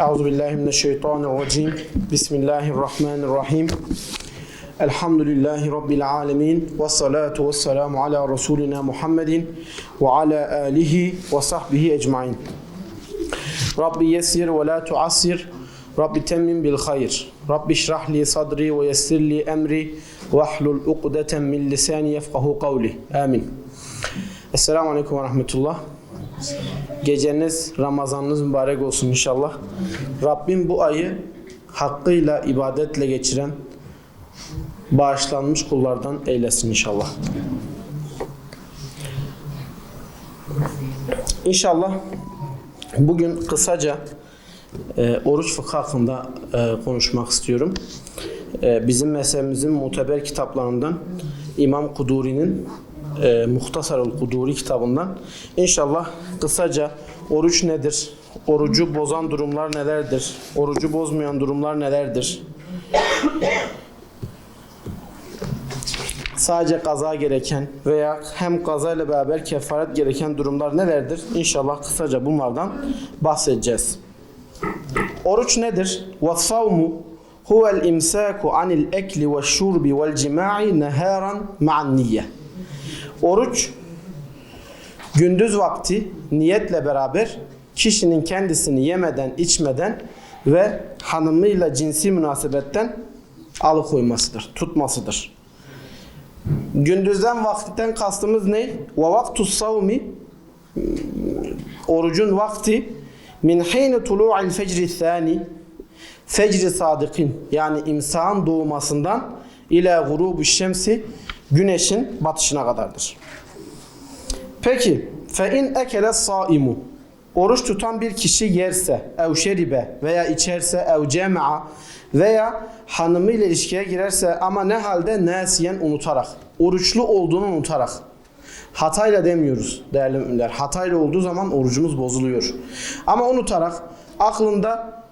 أعوذ بالله من الشيطان الرجيم. بسم الله الرحمن الرحيم. الحمد لله رب العالمين والصلاة والسلام على رسولنا محمد وعلى آله وصحبه أجمعين. ربي يسر ولا تعسر ربي تمم بالخير ربي اشرح لي صدري ويسر لي أمري واحلل عقدة من لساني يفقه قولي. آمين. السلام عليكم ورحمة الله. Geceniz, Ramazanınız mübarek olsun inşallah. Rabbim bu ayı hakkıyla ibadetle geçiren bağışlanmış kullardan eylesin inşallah. İnşallah bugün kısaca e, oruç fıkhı hakkında e, konuşmak istiyorum. E, bizim mezhebimizin muteber kitaplarından İmam Kuduri'nin e, Muhtasarul Kuduri kitabından inşallah kısaca oruç nedir? Orucu bozan durumlar nelerdir? Orucu bozmayan durumlar nelerdir? Sadece kaza gereken veya hem kaza ile beraber kefaret gereken durumlar nelerdir? İnşallah kısaca bunlardan bahsedeceğiz. Oruç nedir? وَالصَّوْمُ هُوَ الْاِمْسَاكُ عَنِ الْاَكْلِ وَالشُّرْبِ وَالْجِمَاعِ نَهَارًا مَعَ النِّيَّةِ Oruç gündüz vakti niyetle beraber kişinin kendisini yemeden, içmeden ve hanımıyla cinsi münasebetten alıkoymasıdır, tutmasıdır. Gündüzden vakitten kastımız ne? Ve vaktus savmi orucun vakti min hine tulu'il fecri thani fecri sadıkın yani imsağın doğmasından ila gurubu şemsi güneşin batışına kadardır. Peki fe in ekele saimu. Oruç tutan bir kişi yerse ev şeribe veya içerse ev cema'a veya hanımıyla ilişkiye girerse ama ne halde? Nasiyen unutarak oruçlu olduğunu unutarak. Hatayla demiyoruz değerli müminler. Hatayla olduğu zaman orucumuz bozuluyor. Ama unutarak aklında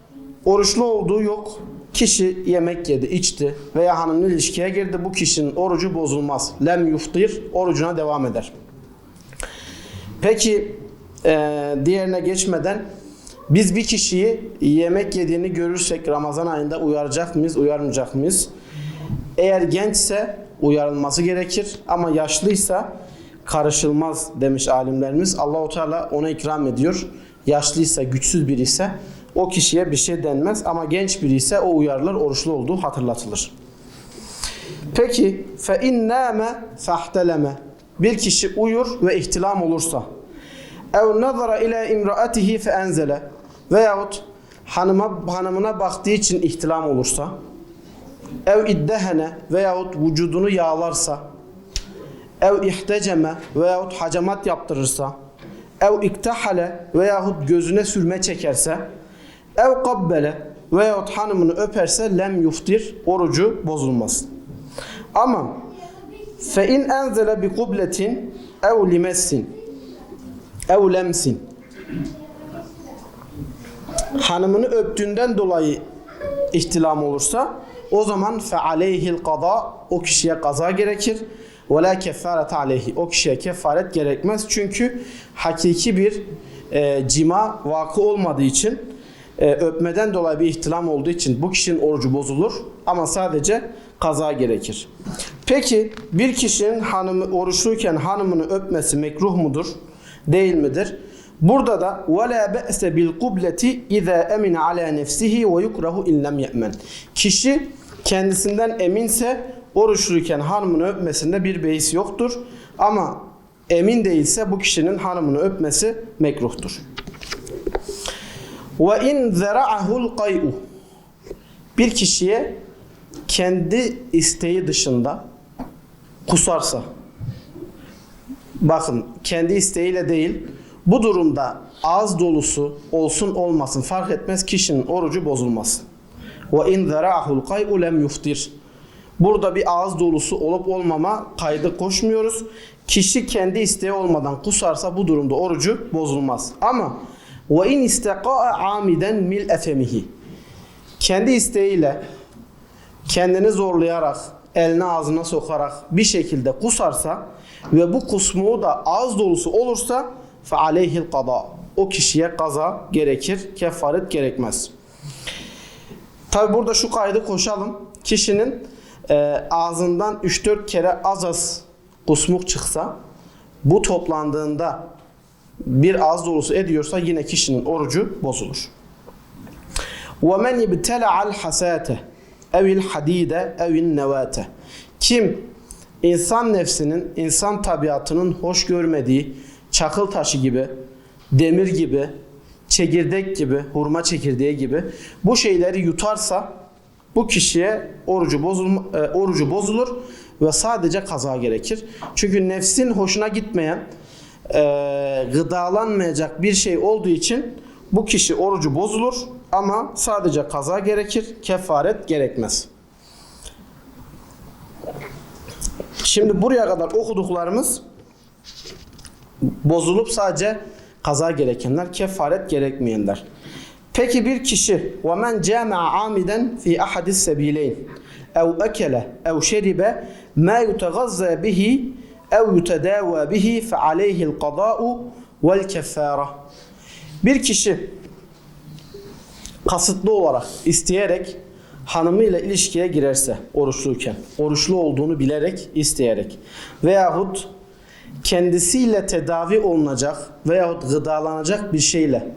oruçlu olduğu yok kişi yemek yedi içti veya hanımla ilişkiye girdi bu kişinin orucu bozulmaz lem yuftir orucuna devam eder peki e, diğerine geçmeden biz bir kişiyi yemek yediğini görürsek Ramazan ayında uyaracak mıyız, uyarmayacak mıyız? Eğer gençse uyarılması gerekir ama yaşlıysa karışılmaz demiş alimlerimiz. Allahu Teala ona ikram ediyor. Yaşlıysa, güçsüz biri ise o kişiye bir şey denmez ama genç biri ise o uyarılır, oruçlu olduğu hatırlatılır. Peki fe in name fahteleme bir kişi uyur ve ihtilam olursa ev nazara ila imraatihi fe enzele veyahut hanıma hanımına baktığı için ihtilam olursa ev iddehene veyahut vücudunu yağlarsa ev ihteceme veyahut hacamat yaptırırsa ev iktahale veyahut gözüne sürme çekerse ev kabbele veyahut hanımını öperse lem yuftir orucu bozulmaz. Ama fe in enzele bi kubletin ev limessin ev lemsin. Hanımını öptüğünden dolayı ihtilam olursa o zaman fe aleyhil kaza o kişiye kaza gerekir. Ve la kefaret aleyhi o kişiye kefaret gerekmez. Çünkü hakiki bir e, cima vakı olmadığı için e, öpmeden dolayı bir ihtilam olduğu için bu kişinin orucu bozulur ama sadece kaza gerekir. Peki bir kişinin hanımı oruçluyken hanımını öpmesi mekruh mudur? Değil midir? Burada da وَلَا بَأْسَ بِالْقُبْلَةِ اِذَا اَمِنَ عَلَى نَفْسِهِ وَيُكْرَهُ اِنْ لَمْ يَأْمَنْ Kişi kendisinden eminse oruçluyken hanımını öpmesinde bir beis yoktur. Ama emin değilse bu kişinin hanımını öpmesi mekruhtur. Ve in zera'ahul qay'u. Bir kişiye kendi isteği dışında kusarsa bakın kendi isteğiyle değil bu durumda ağız dolusu olsun olmasın fark etmez kişinin orucu bozulmaz. Ve in zera'ahul qay'u lem yuftir. Burada bir ağız dolusu olup olmama kaydı koşmuyoruz. Kişi kendi isteği olmadan kusarsa bu durumda orucu bozulmaz. Ama ve in istaqa'a amiden mil efemihi. Kendi isteğiyle kendini zorlayarak eline ağzına sokarak bir şekilde kusarsa ve bu kusmuğu da ağız dolusu olursa fe aleyhil kada. O kişiye kaza gerekir, kefaret gerekmez. Tabi burada şu kaydı koşalım. Kişinin e, ağzından 3-4 kere az az kusmuk çıksa bu toplandığında bir ağız dolusu ediyorsa yine kişinin orucu bozulur. وَمَنْ اِبْتَلَعَ الْحَسَاتَ اَوِ الْحَد۪يدَ اَوِ النَّوَاتَ Kim insan nefsinin, insan tabiatının hoş görmediği çakıl taşı gibi, demir gibi, çekirdek gibi, hurma çekirdeği gibi bu şeyleri yutarsa bu kişiye orucu bozulma, e, orucu bozulur ve sadece kaza gerekir. Çünkü nefsin hoşuna gitmeyen, e, gıdalanmayacak bir şey olduğu için bu kişi orucu bozulur ama sadece kaza gerekir, kefaret gerekmez. Şimdi buraya kadar okuduklarımız bozulup sadece kaza gerekenler, kefaret gerekmeyenler. Peki bir kişi وَمَنْ جَامَعَ عَامِدًا فِي أَحَدِ السَّب۪يلَيْنِ اَوْ أَكَلَ اَوْ شَرِبَ مَا يُتَغَذَّى بِهِ ev yutedâvâ bihi fe aleyhil kadâ'u vel keffâra. Bir kişi kasıtlı olarak isteyerek hanımıyla ilişkiye girerse oruçluyken, oruçlu olduğunu bilerek, isteyerek veyahut kendisiyle tedavi olunacak veyahut gıdalanacak bir şeyle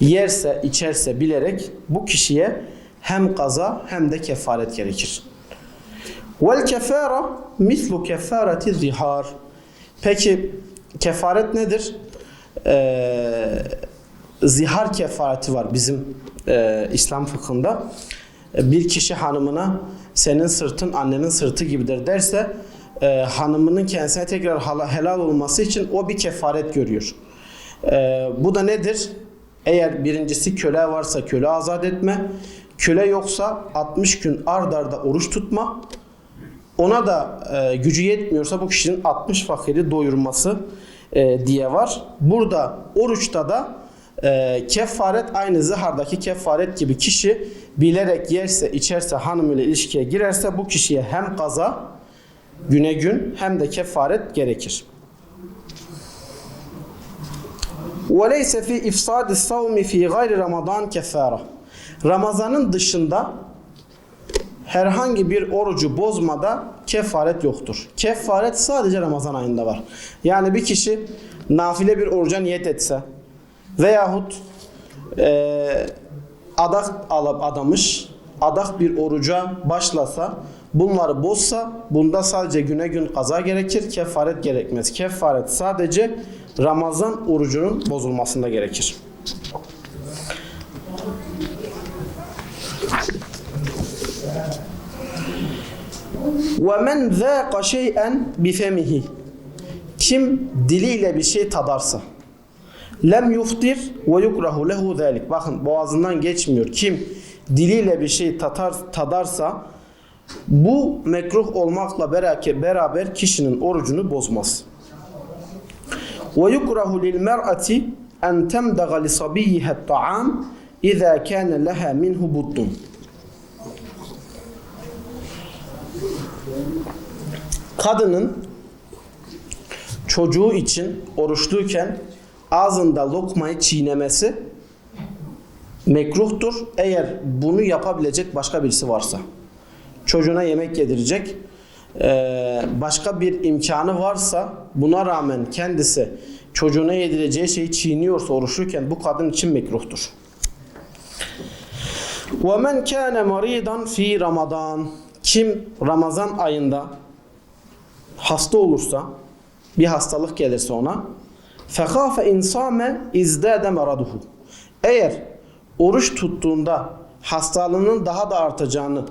yerse, içerse bilerek bu kişiye hem kaza hem de kefaret gerekir. Vel kefara mislu kefareti zihar. Peki kefaret nedir? Ee, zihar kefareti var bizim e, İslam fıkhında. E, Bir kişi hanımına senin sırtın annenin sırtı gibidir derse e, hanımının kendisine tekrar helal olması için o bir kefaret görüyor. E, bu da nedir? Eğer birincisi köle varsa köle azat etme, köle yoksa 60 gün ard arda oruç tutma, ona da e, gücü yetmiyorsa bu kişinin 60 fakiri doyurması e, diye var. Burada oruçta da e, kefaret aynı zihardaki kefaret gibi kişi bilerek yerse içerse hanımıyla ilişkiye girerse bu kişiye hem kaza güne gün hem de kefaret gerekir. وَلَيْسَ فِي اِفْصَادِ الصَّوْمِ فِي غَيْرِ Ramazan kefara. Ramazanın dışında herhangi bir orucu bozmada kefaret yoktur. Kefaret sadece Ramazan ayında var. Yani bir kişi nafile bir oruca niyet etse veyahut e, adak alıp adamış, adak bir oruca başlasa, bunları bozsa, bunda sadece güne gün kaza gerekir, kefaret gerekmez. Kefaret sadece Ramazan orucunun bozulmasında gerekir. وَمَنْ ذَاقَ شَيْئًا بِفَمِهِ Kim diliyle bir şey tadarsa lem yuftir ve yukrahu lehu zalik. Bakın boğazından geçmiyor. Kim diliyle bir şey tatar, tadarsa bu mekruh olmakla beraber, beraber kişinin orucunu bozmaz. Ve yukrahu lil mer'ati en temdaga li sabiyyiha ta'am iza kana leha minhu buddun. Kadının çocuğu için oruçluyken ağzında lokmayı çiğnemesi mekruhtur. Eğer bunu yapabilecek başka birisi varsa. Çocuğuna yemek yedirecek eee, başka bir imkanı varsa buna rağmen kendisi çocuğuna yedireceği şeyi çiğniyorsa oruçluyken bu kadın için mekruhtur. وَمَنْ كَانَ مَرِيضًا fi Ramazan kim Ramazan ayında hasta olursa, bir hastalık gelirse ona fekafe insame izdade meraduhu. Eğer oruç tuttuğunda hastalığının daha da artacağını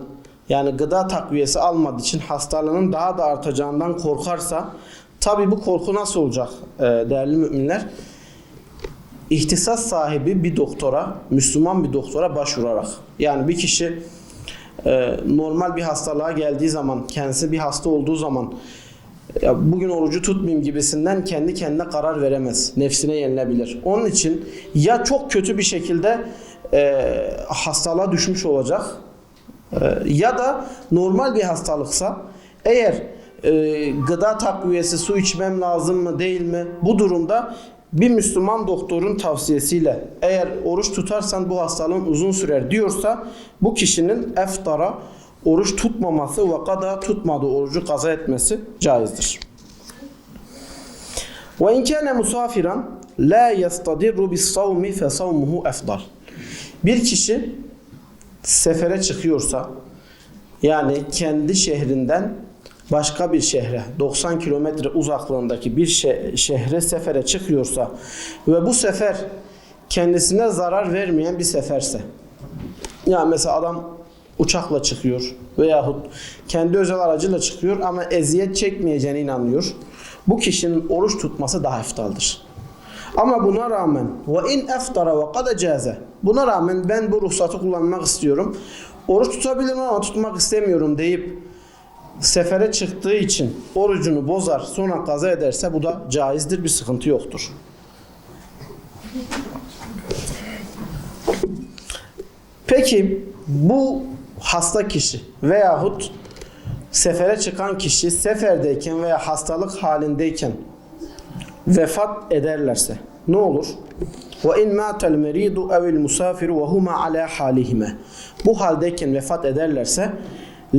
yani gıda takviyesi almadığı için hastalığının daha da artacağından korkarsa tabi bu korku nasıl olacak e, değerli müminler? İhtisas sahibi bir doktora, Müslüman bir doktora başvurarak. Yani bir kişi normal bir hastalığa geldiği zaman, kendisi bir hasta olduğu zaman ya bugün orucu tutmayayım gibisinden kendi kendine karar veremez. Nefsine yenilebilir. Onun için ya çok kötü bir şekilde e, hastalığa düşmüş olacak e, ya da normal bir hastalıksa eğer e, gıda takviyesi su içmem lazım mı değil mi bu durumda bir Müslüman doktorun tavsiyesiyle eğer oruç tutarsan bu hastalığın uzun sürer diyorsa bu kişinin eftara oruç tutmaması ve kada tutmadığı orucu kaza etmesi caizdir. Ve in kana musafiran la yastadirru bis savmi fe savmuhu efdal. Bir kişi sefere çıkıyorsa yani kendi şehrinden başka bir şehre 90 kilometre uzaklığındaki bir şe- şehre sefere çıkıyorsa ve bu sefer kendisine zarar vermeyen bir seferse ya mesela adam uçakla çıkıyor veyahut kendi özel aracıyla çıkıyor ama eziyet çekmeyeceğine inanıyor. Bu kişinin oruç tutması daha eftaldır. Ama buna rağmen ve in eftara ve kad caze. Buna rağmen ben bu ruhsatı kullanmak istiyorum. Oruç tutabilirim ama tutmak istemiyorum deyip sefere çıktığı için orucunu bozar sonra kaza ederse bu da caizdir bir sıkıntı yoktur. Peki bu hasta kişi veyahut sefere çıkan kişi seferdeyken veya hastalık halindeyken vefat ederlerse ne olur? Ve in matel meridu evil musafiru ve huma ala halihime. Bu haldeyken vefat ederlerse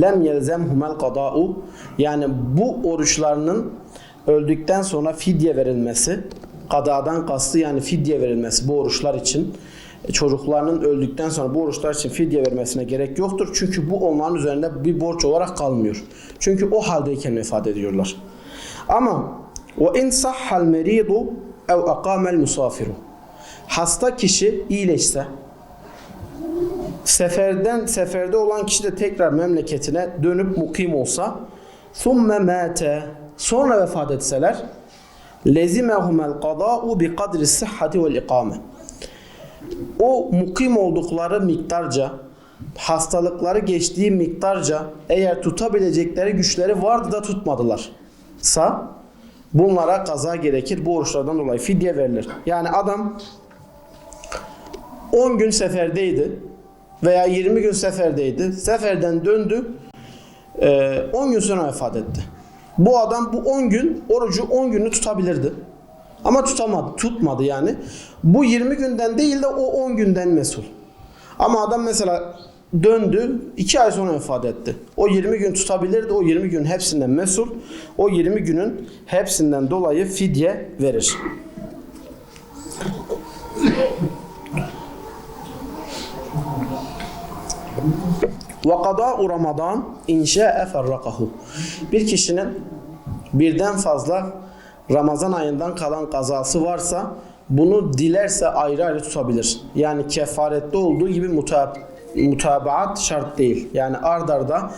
lem yelzemhumel kada'u yani bu oruçlarının öldükten sonra fidye verilmesi kadadan kastı yani fidye verilmesi bu oruçlar için çocuklarının öldükten sonra bu oruçlar için fidye vermesine gerek yoktur. Çünkü bu onların üzerinde bir borç olarak kalmıyor. Çünkü o haldeyken vefat ediyorlar. Ama ve in sahhal meridu ev aqamel musafiru. Hasta kişi iyileşse seferden seferde olan kişi de tekrar memleketine dönüp mukim olsa thumme mate sonra vefat etseler bi kadri sıhhati vel ikame o mukim oldukları miktarca hastalıkları geçtiği miktarca eğer tutabilecekleri güçleri vardı da tutmadılar sa bunlara kaza gerekir. Bu oruçlardan dolayı fidye verilir. Yani adam 10 gün seferdeydi veya 20 gün seferdeydi. Seferden döndü. e, 10 gün sonra vefat etti. Bu adam bu 10 gün orucu 10 günü tutabilirdi. Ama tutamadı, tutmadı yani. Bu 20 günden değil de o 10 günden mesul. Ama adam mesela döndü, 2 ay sonra vefat etti. O 20 gün tutabilirdi, o 20 gün hepsinden mesul. O 20 günün hepsinden dolayı fidye verir. Ve kadâ'u Ramazan inşa'e ferrakahu. Bir kişinin birden fazla Ramazan ayından kalan kazası varsa bunu dilerse ayrı ayrı tutabilir. Yani kefarette olduğu gibi mutab mutabaat şart değil. Yani ard arda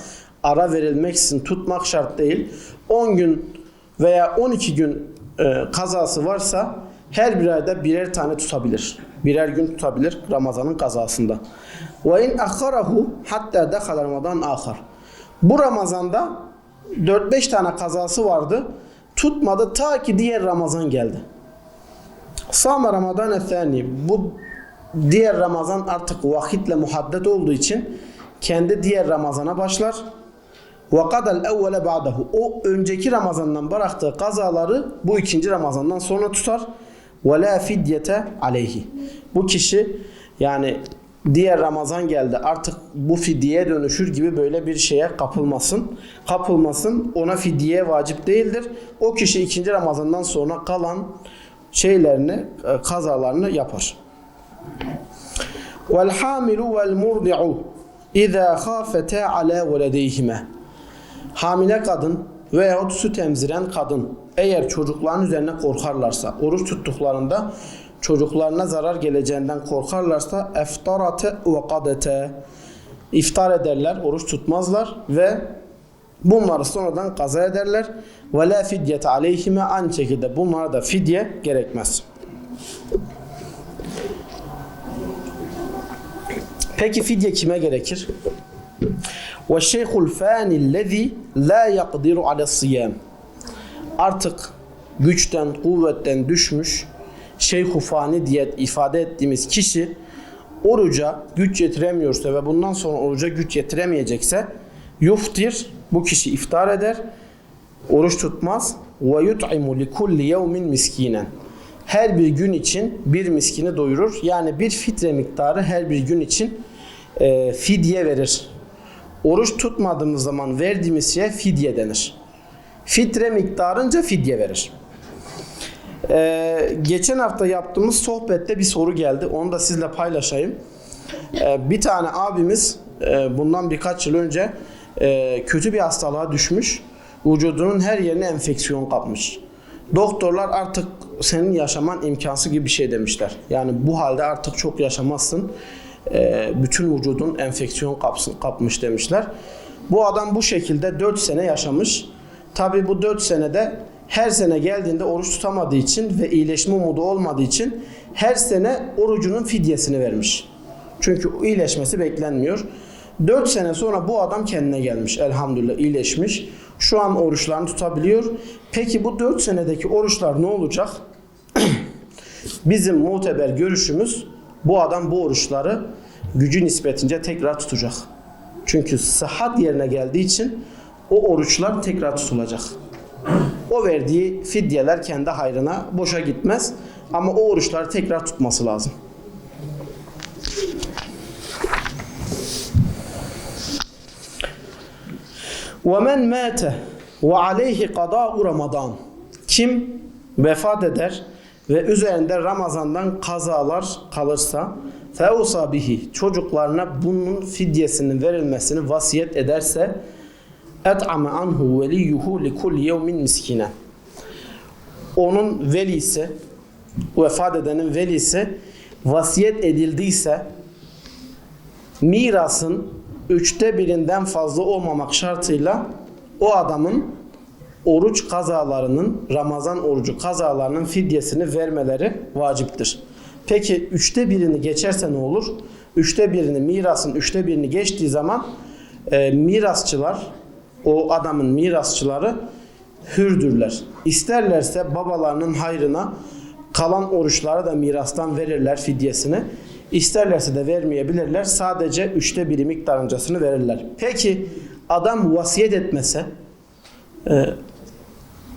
ara verilmek için tutmak şart değil. 10 gün veya 12 gün e, kazası varsa her bir ayda birer tane tutabilir. Birer gün tutabilir Ramazan'ın kazasında. Ve in akharahu hatta dakhala Ramazan ahar. Bu Ramazan'da 4-5 tane kazası vardı. Tutmadı ta ki diğer Ramazan geldi. Sama Ramazan ethani. Bu diğer Ramazan artık vakitle muhaddet olduğu için kendi diğer Ramazan'a başlar. Ve kadal evvele ba'dahu. O önceki Ramazan'dan bıraktığı kazaları bu ikinci Ramazan'dan sonra tutar. La fidyete aleyhi. Bu kişi yani diğer Ramazan geldi artık bu fidyeye dönüşür gibi böyle bir şeye kapılmasın. Kapılmasın ona fidye vacip değildir. O kişi ikinci Ramazan'dan sonra kalan şeylerini, e, kazalarını yapar. Vel hamilu vel murdi'u iza khafete ala veledeyhime. Hamile kadın veyahut süt emziren kadın eğer çocukların üzerine korkarlarsa, oruç tuttuklarında çocuklarına zarar geleceğinden korkarlarsa eftarate ve kadete iftar ederler, oruç tutmazlar ve bunları sonradan kaza ederler. Ve la fidyete aleyhime aynı şekilde bunlara da fidye gerekmez. Peki fidye kime gerekir? Ve şeyhul fani lezi la yakdiru ala siyam. Artık güçten, kuvvetten düşmüş şeyh fani diye ifade ettiğimiz kişi oruca güç yetiremiyorsa ve bundan sonra oruca güç yetiremeyecekse yuftir bu kişi iftar eder oruç tutmaz ve yut'imu li kulli yevmin miskinen her bir gün için bir miskini doyurur. Yani bir fitre miktarı her bir gün için e, fidye verir. Oruç tutmadığımız zaman verdiğimiz şeye fidye denir. Fitre miktarınca fidye verir. Ee, geçen hafta yaptığımız sohbette bir soru geldi. Onu da sizle paylaşayım. Ee, bir tane abimiz e, bundan birkaç yıl önce e, kötü bir hastalığa düşmüş. Vücudunun her yerine enfeksiyon kapmış. Doktorlar artık senin yaşaman imkansız gibi bir şey demişler. Yani bu halde artık çok yaşamazsın. Ee, bütün vücudun enfeksiyon kapsın, kapmış demişler. Bu adam bu şekilde 4 sene yaşamış. Tabi bu 4 senede her sene geldiğinde oruç tutamadığı için ve iyileşme umudu olmadığı için her sene orucunun fidyesini vermiş. Çünkü iyileşmesi beklenmiyor. 4 sene sonra bu adam kendine gelmiş elhamdülillah iyileşmiş. Şu an oruçlarını tutabiliyor. Peki bu 4 senedeki oruçlar ne olacak? Bizim muteber görüşümüz bu adam bu oruçları gücü nispetince tekrar tutacak. Çünkü sıhhat yerine geldiği için o oruçlar tekrar tutulacak O verdiği fidyeler kendi hayrına boşa gitmez. Ama o oruçları tekrar tutması lazım. وَمَنْ مَاتَ وَعَلَيْهِ قَضَاءُ Ramazan Kim vefat eder ve üzerinde Ramazan'dan kazalar kalırsa feusa bihi çocuklarına bunun fidyesinin verilmesini vasiyet ederse et'ame anhu veliyuhu li kulli yevmin miskine onun velisi vefat edenin velisi vasiyet edildiyse mirasın üçte birinden fazla olmamak şartıyla o adamın oruç kazalarının, Ramazan orucu kazalarının fidyesini vermeleri vaciptir. Peki üçte birini geçerse ne olur? Üçte birini, mirasın üçte birini geçtiği zaman e, mirasçılar, o adamın mirasçıları hürdürler. İsterlerse babalarının hayrına kalan oruçları da mirastan verirler fidyesini. İsterlerse de vermeyebilirler. Sadece üçte biri miktarıncasını verirler. Peki adam vasiyet etmese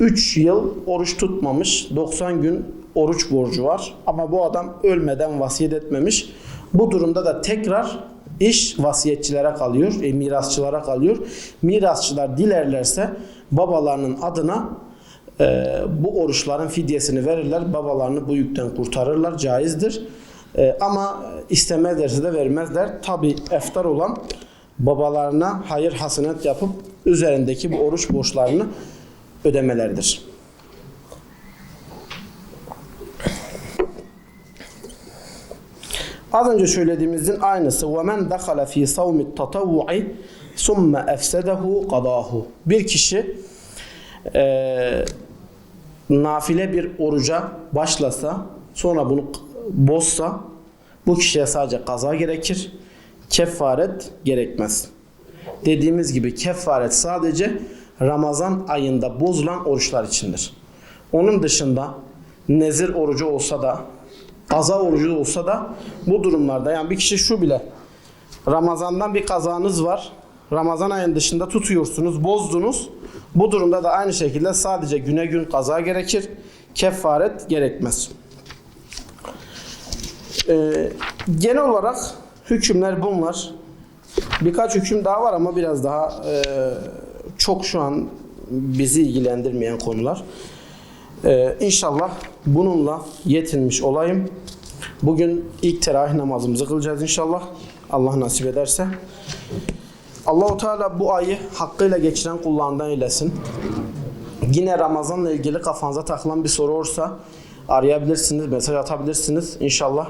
3 yıl oruç tutmamış, 90 gün oruç borcu var ama bu adam ölmeden vasiyet etmemiş. Bu durumda da tekrar iş vasiyetçilere kalıyor, e, mirasçılara kalıyor. Mirasçılar dilerlerse babalarının adına e, bu oruçların fidyesini verirler. Babalarını bu yükten kurtarırlar. Caizdir. E, ama istemezlerse de vermezler. Tabi eftar olan babalarına hayır hasenet yapıp üzerindeki bu oruç borçlarını ödemeleridir. Az önce söylediğimizin aynısı. وَمَنْ دَخَلَ ف۪ي صَوْمِ التَّطَوُّعِ ثُمَّ اَفْسَدَهُ قَضَاهُ Bir kişi e, nafile bir oruca başlasa sonra bunu bozsa bu kişiye sadece kaza gerekir. Kefaret gerekmez. Dediğimiz gibi kefaret sadece Ramazan ayında bozulan oruçlar içindir. Onun dışında nezir orucu olsa da kaza orucu olsa da bu durumlarda yani bir kişi şu bile Ramazan'dan bir kazanız var. Ramazan ayının dışında tutuyorsunuz, bozdunuz. Bu durumda da aynı şekilde sadece güne gün kaza gerekir. Kefaret gerekmez. Ee, genel olarak hükümler bunlar. Birkaç hüküm daha var ama biraz daha e, çok şu an bizi ilgilendirmeyen konular. Ee, inşallah bununla yetinmiş olayım. Bugün ilk teravih namazımızı kılacağız inşallah. Allah nasip ederse. Allahu Teala bu ayı hakkıyla geçiren kullarından eylesin. Yine Ramazan'la ilgili kafanıza takılan bir soru olursa arayabilirsiniz, mesaj atabilirsiniz. İnşallah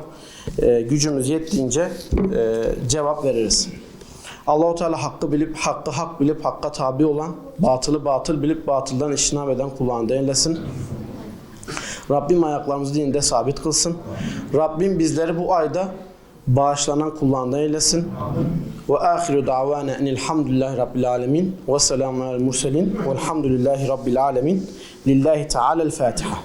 e, gücümüz yettiğince e, cevap veririz. Allahu Teala hakkı bilip hakkı hak bilip hakka tabi olan, batılı batıl bilip batıldan iştinab eden kullarından eylesin. Rabbim ayaklarımızı dinde sabit kılsın. Rabbim bizleri bu ayda bağışlanan kullarından eylesin. Ve ahiru davana enilhamdülillahi rabbil alemin ve selamun alel murselin velhamdülillahi rabbil alemin. Lillahi Teala'l Fatiha.